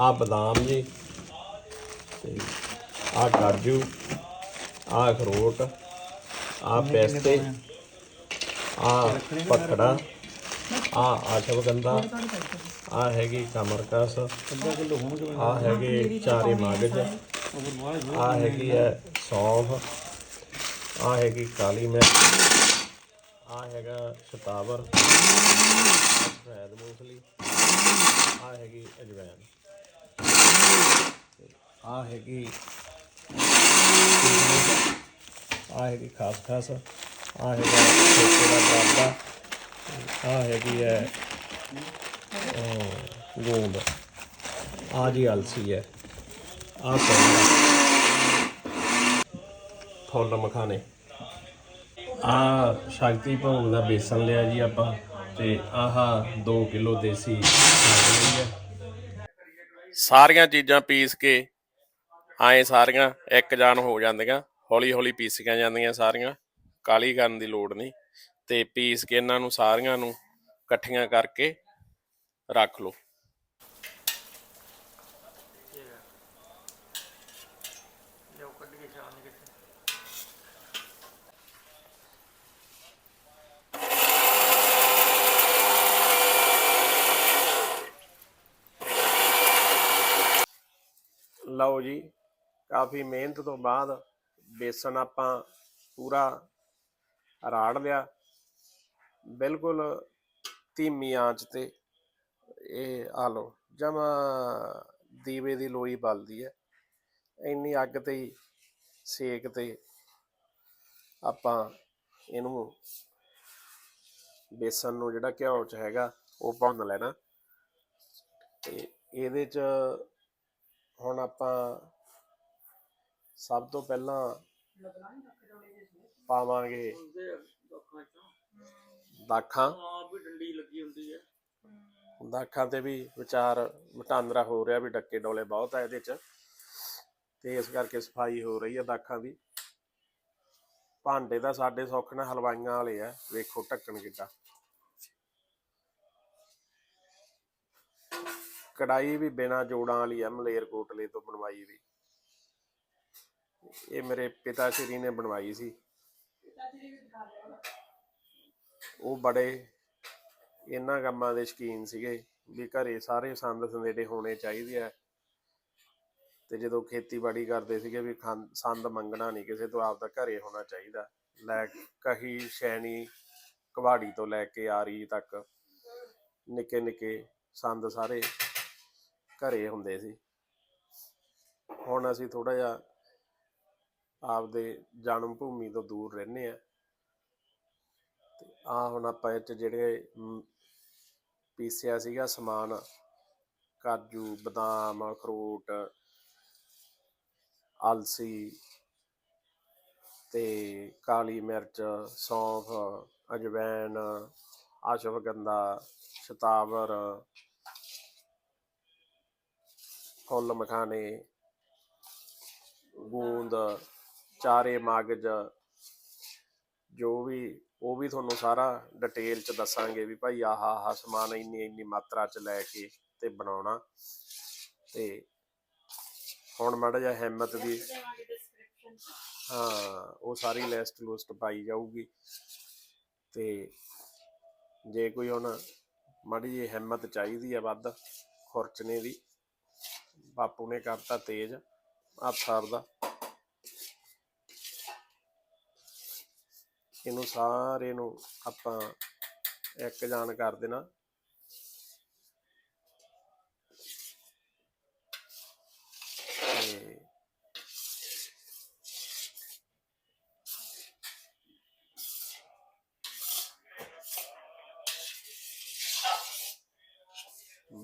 ਆ ਬਦਾਮ ਜੀ ਤੇ ਆ ਕਾਜੂ ਆ ਅਖਰੋਟ ਆ ਪਿਸਤੇ ਆ? ਪਕੜਾ ਆ ਆਸ਼ਵਗੰਧਾ ਆ ਹੈਗੀ ਕਮਰਕਸ ਆ ਹੈਗੇ ਚਾਰੇ ਮਗਜ ਆ ਹੈਗੀ ਹੈ ਸੌਂਫ ਆ ਹੈਗੀ ਕਾਲੀ ਮਿਰਚ ਆ ਹੈਗਾ ਸ਼ਤਾਵਰ ਸਫੈਦ ਮੂੰਗਫਲੀ ਆ ਹੈਗੀ ਅਜਵਾਇਣ ਆ ਹੈਗੀ ਆ ਹੈਗੀ ਖਾਸ ਖਾਸ ਆ ਹੈਗਾ ਛੋਟੇ ਦਾ ਬਾਬਾ, ਆ ਹੈਗੀ ਹੈ ਉਹ ਗੋਂਦ, ਆ ਜੀ ਅਲਸੀ ਹੈ, ਆ ਕੋਲਾ ਫੁੱਲ ਮਖਾਣੇ, ਆ ਸ਼ਕਤੀ ਭੋਗ ਦਾ ਬੇਸਨ ਲਿਆ ਜੀ ਆਪਾਂ, ਤੇ ਆਹ 2 ਕਿਲੋ ਦੇਸੀ ਖੰਡ ਲਈ ਸਾਰੀਆਂ ਚੀਜ਼ਾਂ ਪੀਸ ਕੇ ਆਏ ਸਾਰੀਆਂ ਇੱਕ ਜਾਨ ਹੋ ਜਾਂਦੀਆਂ ਹੌਲੀ ਹੌਲੀ ਪੀਸੀਆਂ ਜਾਂਦੀਆਂ ਸਾਰੀਆਂ ਕਾਲੀ ਕਰਨ ਦੀ ਲੋੜ ਨਹੀਂ ਤੇ ਪੀਸ ਕੇ ਇਹਨਾਂ ਨੂੰ ਸਾਰੀਆਂ ਨੂੰ ਇਕੱਠੀਆਂ ਕਰਕੇ ਰੱਖ ਲਓ। ਲਓ ਜੀ ਕਾਫੀ ਮਿਹਨਤ ਤੋਂ ਬਾਅਦ ਬੇਸਣ ਆਪਾਂ ਪੂਰਾ ਰਾੜ ਲਿਆ। ਬਿਲਕੁਲ ਧੀਮੀ ਆਂਚ ਤੇ ਇਹ ਆ ਲਓ, ਜਮਾ ਦੀਵੇ ਦੀ ਲੋਈ ਬਲਦੀ ਹੈ। ਇੰਨੀ ਅੱਗ ਤੇ ਹੀ ਸੇਕ ਤੇ ਆਪਾਂ ਇਹਨੂੰ ਬੇਸਨ ਨੂੰ ਜਿਹੜਾ ਘਿਓ ਚ ਹੈਗਾ ਉਹ ਭੁੰਨ ਲੈਣਾ। ਤੇ ਇਹਦੇ ਚ ਹੁਣ ਆਪਾਂ ਸਭ ਤੋਂ ਪਹਿਲਾਂ ਪਾਵਾਂਗੇ ਦਾਖਾਂ। ਦਾਖਾਂ ਤੇ ਵੀ ਵਿਚਾਰ ਵਟਾਂਦਰਾ ਹੋ ਰਿਹਾ ਵੀ ਡੱਕੇ ਡੋਲੇ ਬਹੁਤ ਆ ਇਹਦੇ ਚ। ਤੇ ਇਸ ਕਰਕੇ ਸਫ਼ਾਈ ਹੋ ਰਹੀ ਹੈ ਦਾਖਾਂ ਦੀ। ਭਾਂਡੇ ਦਾ ਸਾਡੇ ਸੌਖ ਨਾਲ ਹਲਵਾਈਆਂ ਵਾਲੇ ਆ, ਵੇਖੋ ਢੱਕਣ ਕਿੱਡਾ। ਕੜਾਈ ਵੀ ਬਿਨਾ ਜੋੜਾਂ ਵਾਲੀ ਆ, ਮਲੇਰਕੋਟਲੇ ਤੋਂ ਬਣਵਾਈ ਵੀ। ਇਹ ਮੇਰੇ ਪਿਤਾ ਸ਼੍ਰੀ ਨੇ ਬਣਵਾਈ ਸੀ। ਉਹ ਬੜੇ ਇਹਨਾਂ ਕੰਮਾਂ ਦੇ ਸ਼ਕੀਨ ਸੀਗੇ ਵੀ ਘਰੇ ਸਾਰੇ ਸੰਦ ਸੰਦੇਡੇ ਹੋਣੇ ਚਾਹੀਦੇ ਆ। ਤੇ ਜਦੋਂ ਖੇਤੀਬਾੜੀ ਕਰਦੇ ਸੀਗੇ ਵੀ ਸੰਦ ਮੰਗਣਾ ਨਹੀਂ ਕਿਸੇ ਤੋਂ, ਆਪਦਾ ਘਰੇ ਹੋਣਾ ਚਾਹੀਦਾ। ਲੈ ਕਹੀ ਸ਼ੈਣੀ ਕਵਾੜੀ ਤੋਂ ਲੈ ਕੇ ਆਰੀ ਤੱਕ ਨਿੱਕੇ ਨਿੱਕੇ ਸੰਦ ਸਾਰੇ ਘਰੇ ਹੁੰਦੇ ਸੀ। ਹੁਣ ਅਸੀਂ ਥੋੜਾ ਜਿਹਾ ਆਪਦੇ ਜਨਮ ਭੂਮੀ ਤੋਂ ਦੂਰ ਰਹਿੰਦੇ ਆ। ਤੇ ਆ ਹੁਣ ਆਪਾਂ ਇਹ 'ਚ ਜਿਹੜੇ ਪੀਸਿਆ ਸੀਗਾ ਸਮਾਨ, ਕਾਜੂ, ਬਦਾਮ, ਅਖਰੋਟ, ਅਲਸੀ ਤੇ ਕਾਲੀ ਮਿਰਚ, ਸੌਂਫ ਅਜਵੈਨ ਆਸ਼ਵਗੰਧਾ ਸ਼ਤਾਵਰ, ਫੁੱਲ ਮਖਾਣੇ, ਗੂੰਦ ਚਾਰੇ ਮਗਜ ਜੋ ਵੀ, ਉਹ ਵੀ ਤੁਹਾਨੂੰ ਸਾਰਾ ਡਿਟੇਲ ਚ ਦੱਸਾਂਗੇ ਵੀ ਭਾਈ ਆਹ ਆਹ ਸਮਾਨ ਇੰਨੀ ਇੰਨੀ ਮਾਤਰਾ ਚ ਲੈ ਕੇ ਤੇ ਬਣਾਉਣਾ। ਤੇ ਹੁਣ ਮਾੜਾ ਜਿਹਾ ਹਿੰਮਤ ਦੀ ਹਾਂ, ਉਹ ਸਾਰੀ ਲਿਸਟ ਲੁਸਟ ਪਾਈ ਜਾਊਗੀ। ਤੇ ਜੇ ਕੋਈ ਹੁਣ ਮਾੜੀ ਜਿਹੀ ਹਿੰਮਤ ਚਾਹੀਦੀ ਆ ਵੱਧ, ਖੁਰਚਨੇ ਦੀ, ਬਾਪੂ ਨੇ ਕਰਤਾ ਤੇਜ਼, ਹੱਥ ਦਾ ਇਹਨੂੰ ਸਾਰੇ ਨੂੰ ਆਪਾਂ ਇੱਕ ਜਾਨ ਕਰ ਦੇਣਾ।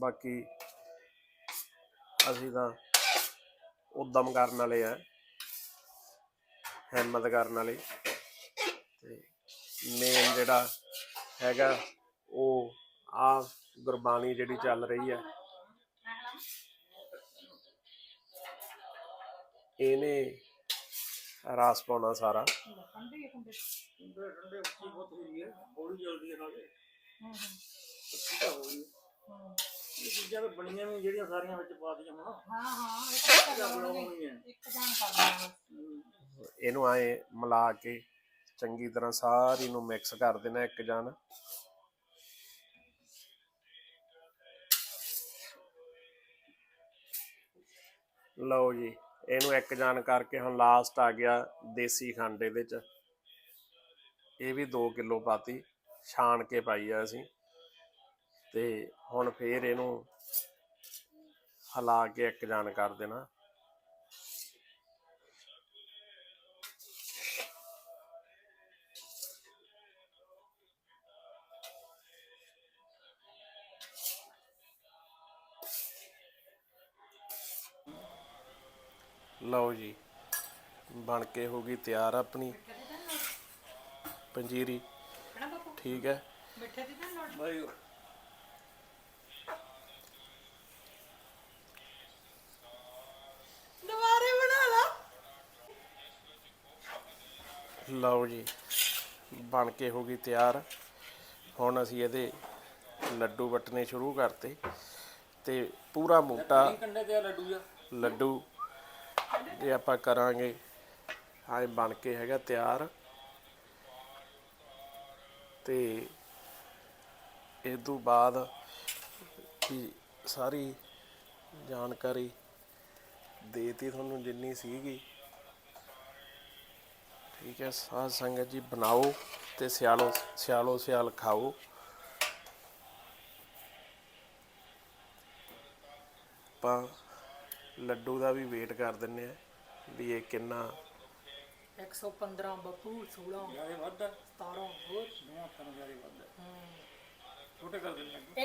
ਬਾਕੀ ਅਸੀਂ ਤਾਂ ਉਦਮ ਕਰਨ ਵਾਲੇ ਆ, ਹਿੰਮਤ ਕਰਨ ਵਾਲੇ। ਤੇ ਮੇਨ ਜਿਹੜਾ ਹੈਗਾ ਉਹ ਆ ਗੁਰਬਾਣੀ ਜਿਹੜੀ ਚੱਲ ਰਹੀ ਹੈ। ਇਹਨੇ ਰਾਸ ਪਾਉਣਾ ਸਾਰਾ। ਬਣੀਆਂ ਵੀ ਜਿਹੜੀਆਂ ਸਾਰੀਆਂ ਵਿੱਚ ਪਾ ਦੀਆਂ ਹਾਂ ਹਾਂ ਇੱਕ ਜਾਨ ਕਰ ਇਹਨੂੰ ਆਏ ਮਿਲਾ ਕੇ ਚੰਗੀ ਤਰ੍ਹਾਂ ਸਾਰੀ ਨੂੰ ਮਿਕਸ ਕਰ ਦੇਣਾ ਇੱਕ ਜਾਨ। ਲਓ ਜੀ, ਇਹਨੂੰ ਇੱਕ ਜਾਨ ਕਰਕੇ ਹੁਣ ਲਾਸਟ ਆ ਗਿਆ ਦੇਸੀ ਖੰਡ ਇਹਦੇ ਚ ਇਹ ਵੀ 2 ਕਿਲੋ ਪਾਤੀ, ਛਾਣ ਕੇ ਪਾਈ ਆ ਅਸੀਂ। ਤੇ ਹੁਣ ਫੇਰ ਇਹਨੂੰ ਹਿਲਾ ਕੇ ਇੱਕ ਜਾਨ ਕਰ ਦੇਣਾ। ਲਓ ਜੀ ਬਣ ਕੇ ਹੋ ਗਈ ਤਿਆਰ ਆਪਣੀ। ਪੰਜੀਰੀ ਠੀਕ ਹੈ। ਦੁਬਾਰੇ ਬਣਾ ਲਾ। ਲਓ ਜੀ ਬਣ ਕੇ ਹੋ ਗਈ ਤਿਆਰ। ਹੁਣ ਅਸੀਂ ਇਹਦੇ ਲੱਡੂ ਵਟਣੇ ਸ਼ੁਰੂ ਕਰਤੇ ਤੇ ਪੂਰਾ ਮੋਟਾ ਲੱਡੂ ਇਹ ਆਪਾਂ ਕਰਾਂਗੇ। ਹਾਂ ਬਣ ਕੇ ਹੈਗਾ ਤਿਆਰ। ਤੇ ਇਸ ਤੋਂ ਬਾਅਦ ਵੀ ਸਾਰੀ ਜਾਣਕਾਰੀ ਦੇਤੀ ਤੁਹਾਨੂੰ ਜਿੰਨੀ ਸੀਗੀ। ਠੀਕ ਹੈ ਸਾਧ ਸੰਗਤ ਜੀ ਬਣਾਓ ਤੇ ਸਿਆਲੋ ਸਿਆਲੋ ਸਿਆਲ ਖਾਓ। ਆਪਾਂ ਲੱਡੂ ਦਾ ਵੀ ਵੇਟ ਕਰ ਦਿੰਨੇ ਆ ਵੀ ਇਹ ਕਿੰਨਾ? 115 ਬੱਪੂ 16 ਜ਼ਿਆਦਾ ਵੱਧ ਆ 17 ਹੋਰ। ਦੋਵਾਂ ਤਰ੍ਹਾਂ ਜ਼ਿਆਦਾ ਵੱਧ ਛੋਟੇ ਕਰ ਦਿੰਦੇ